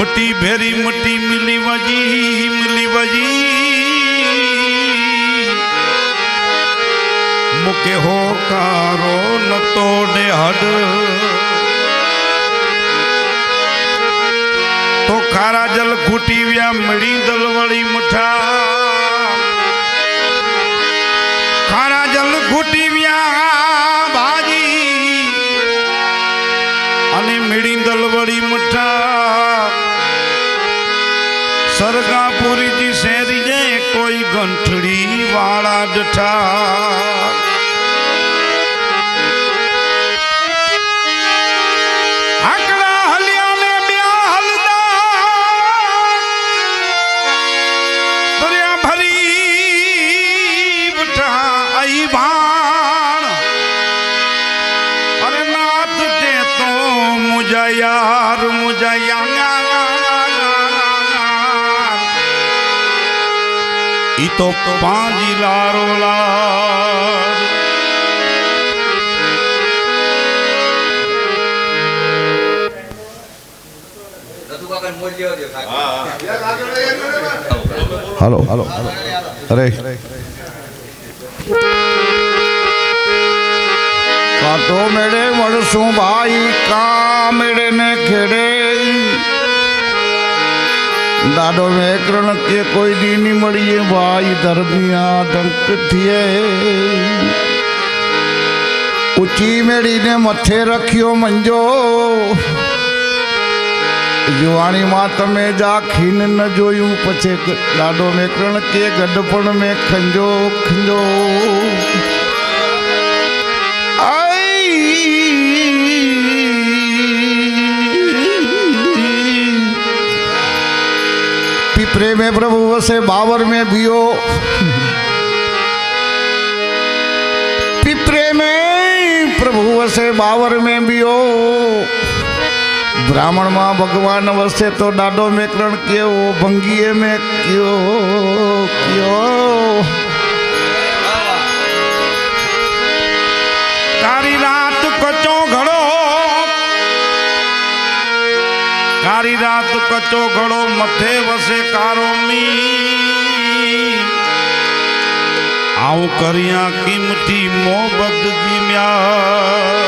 મટી ભેરી મટી મિલી વાજી મિલી વાજી મુકે હો કારો નતો ને હડ તો ખારા જલ ખૂટી વ્યા મળી દલવળી મઠા. ખારા જલ ખૂટી ગંઠડી વાળા ડઠા તો પાંજી લારો લાર હાલો હાલો હાલો. અરે. કાટો મેળે મળશું ભાઈ કા ને ખેડે દાડો મેકરણ કે કોઈ દીની મળીએ ભાઈ ધર્મિયા ડંક થયે ઊંચી મેળીને મથે રખ્યો મંજો. જુવાણીમાં તમે જાખીને ન જોયું, પછી લાડો મેકરણ કે ગઢપણ મેં ખંજો ખંજો. पिपरे में प्रभु वसे बावर में बियो पिपरे में प्रभु वसे बावर में बियो બ્રાહ્મણમાં ભગવાન વસે તો દાડો મેકરણ કેવો ભંગીએ મેં કયો કયો કારી કારી રાત કચો ઘડો મથે વસે કારો મી. આવું કર્યા કિંમતી મોબત જીમ્યા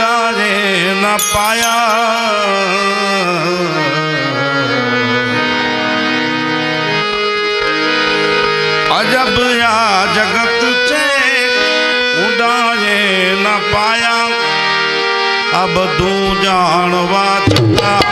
રે ના પાયા. અજબ આ જગત છે ઉડારે ન પાયા. આ બધું જાણવા છતાં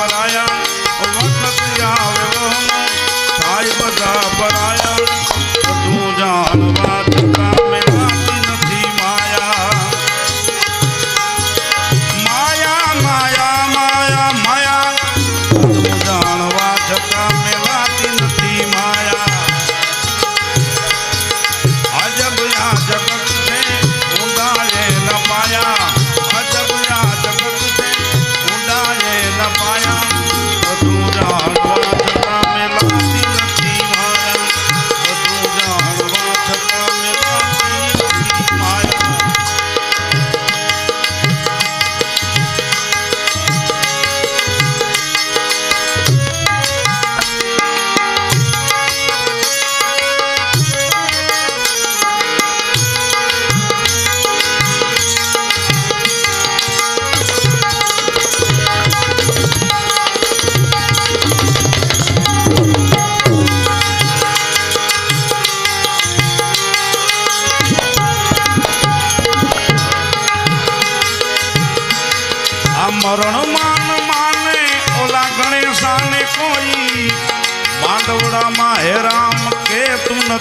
પરાયા વખત આવ્યો થાય બધા પરાયા તું જાણ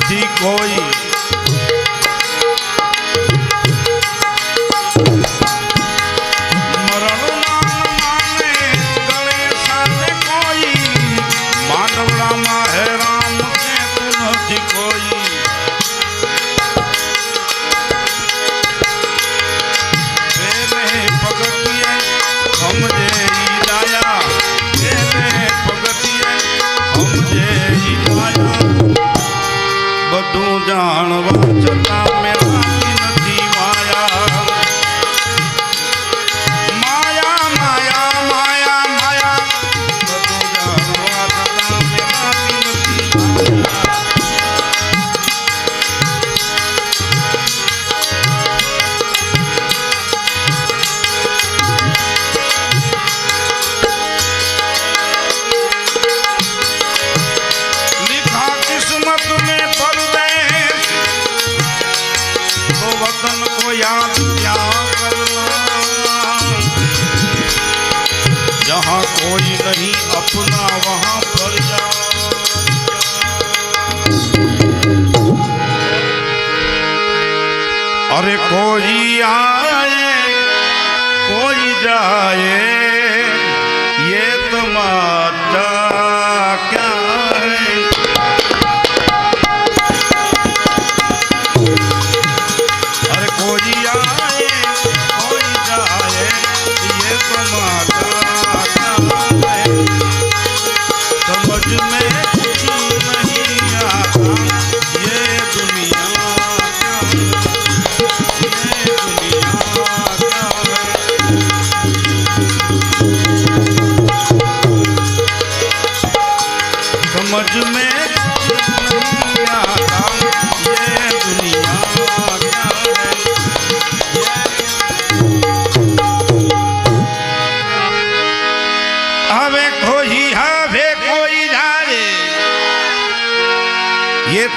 de coi. અરે કોઈ આય કોઈ જાય.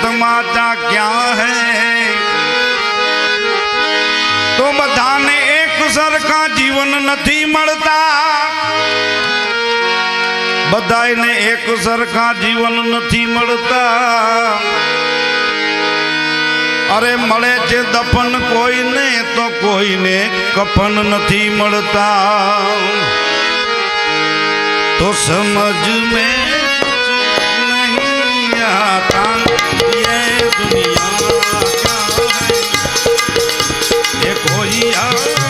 तमाचा क्या है તો બધાને એક સરખા જીવન નથી મળતા બધાને એક સરખા જીવન નથી મળતા અરે મળે છે દફન કોઈને તો કોઈને કફન નથી મળતા तो समझ में कुछ नहीं आता ये दुनिया क्या है ये कोई आवे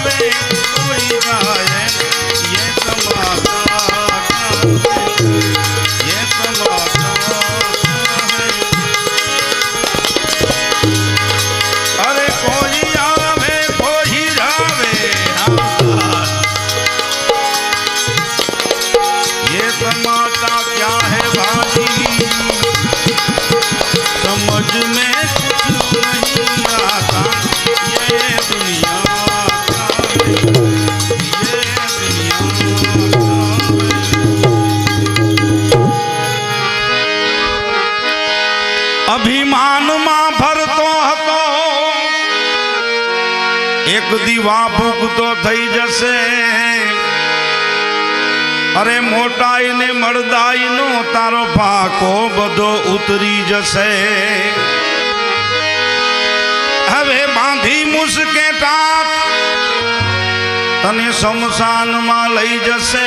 દીવા ભૂગતો થઈ જશે. અરે મોટાઈ ને મળદાઈ નો તારો પાકો બધો ઉતરી જશે. હવે બાંધી મુસકે ટાપ તને શમશાનમાં લઈ જશે.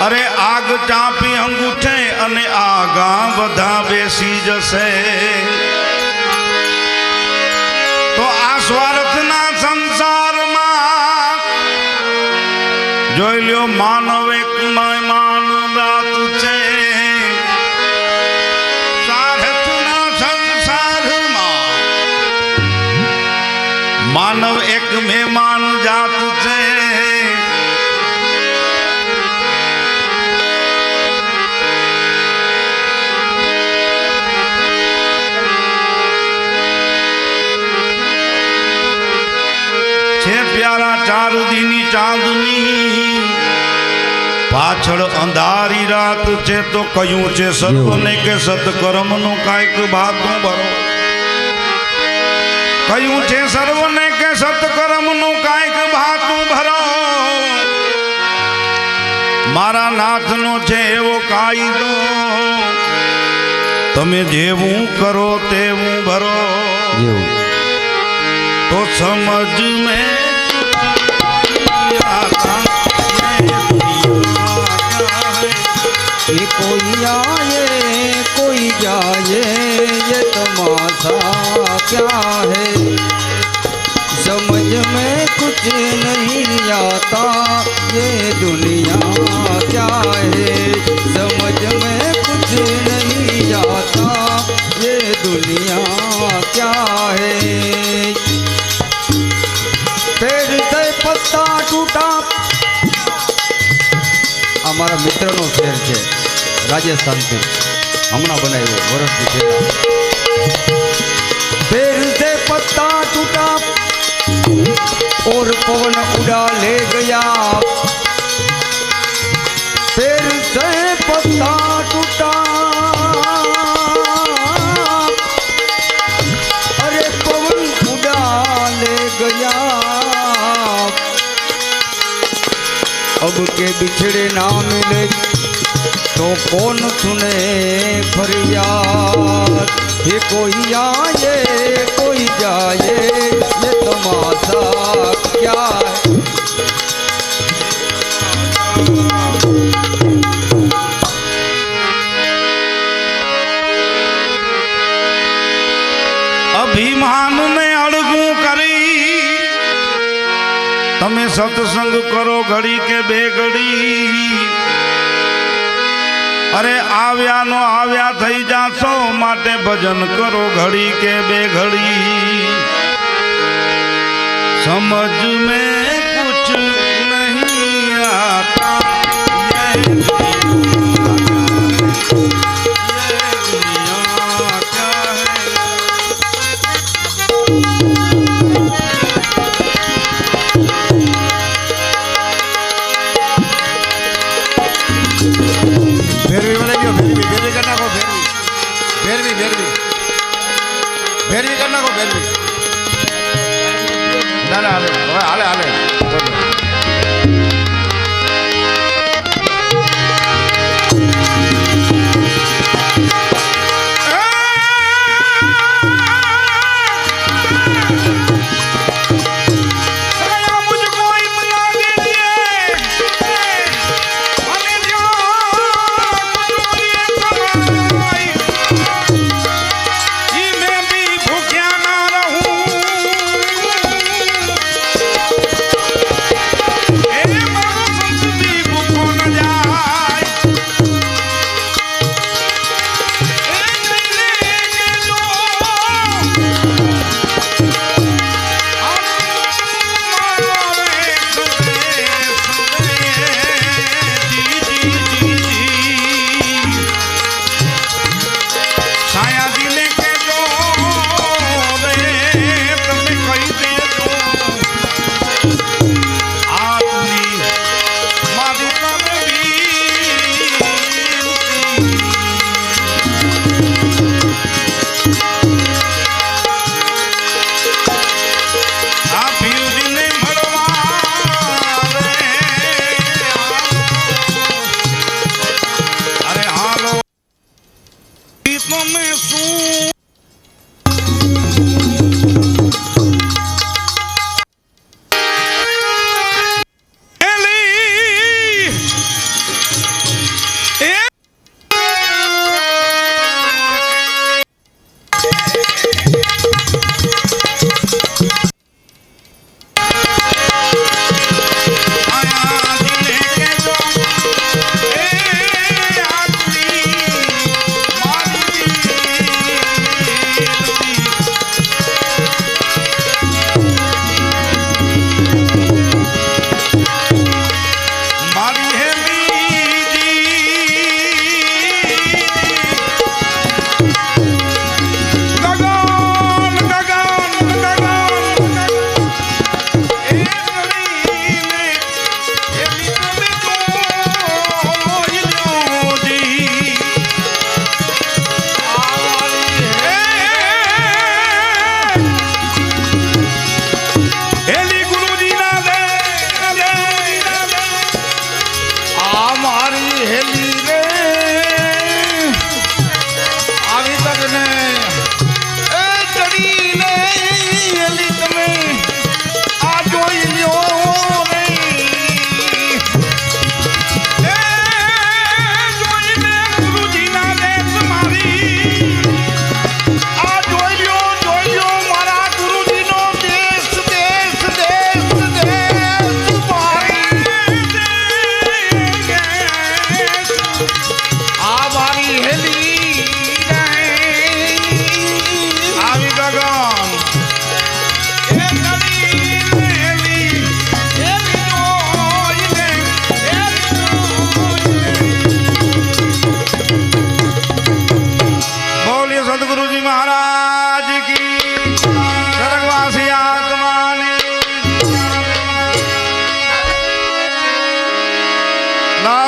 અરે આગ ચાપી અંગૂઠે અને આગા બધા બેસી જશે. સ્વાર્થના સંસારમાં. જોઈ લ્યો માનવ એક માન ચાંદની. પાછળ અંધારી રાત છે તો કયું છે સત્વને કે સત્કર્મનું કાંઈક ભાતું ભરો. કયું છે સર્વને કે સત્કર્મનું કાંઈક ભાતું ભરો. મારા નાથનો છે એવો કાયદો તમે જેવું કરો તેવું ભરો. તો સમજ મેં ये कोई आए, कोई जाए, ये तमाशा क्या है? समझ में कुछ नहीं आता, ये दुनिया क्या है? समझ में कुछ नहीं आता, ये दुनिया क्या है? पेड़ से पत्ता टूटा मार मित्र नो शहर है राजस्थान से हम बनाए वर्ष से पत्ता टूटा और पवन उड़ा ले गया फिर से पत्ता के बिछड़े ना मिले तो कौन सुने फरियाद? ये कोई आए, कोई जाए, ये तमाशा क्या है? अभिमान में તમે સત્સંગ કરો ઘડી કે બે ઘડી. અરે આવ્યા નો આવ્યા થઈ જાશો માટે ભજન કરો ઘડી કે બે ઘડી. સમજ મેં કુછ નહીં આતા. ના હાલે હવે હાલે હાલે.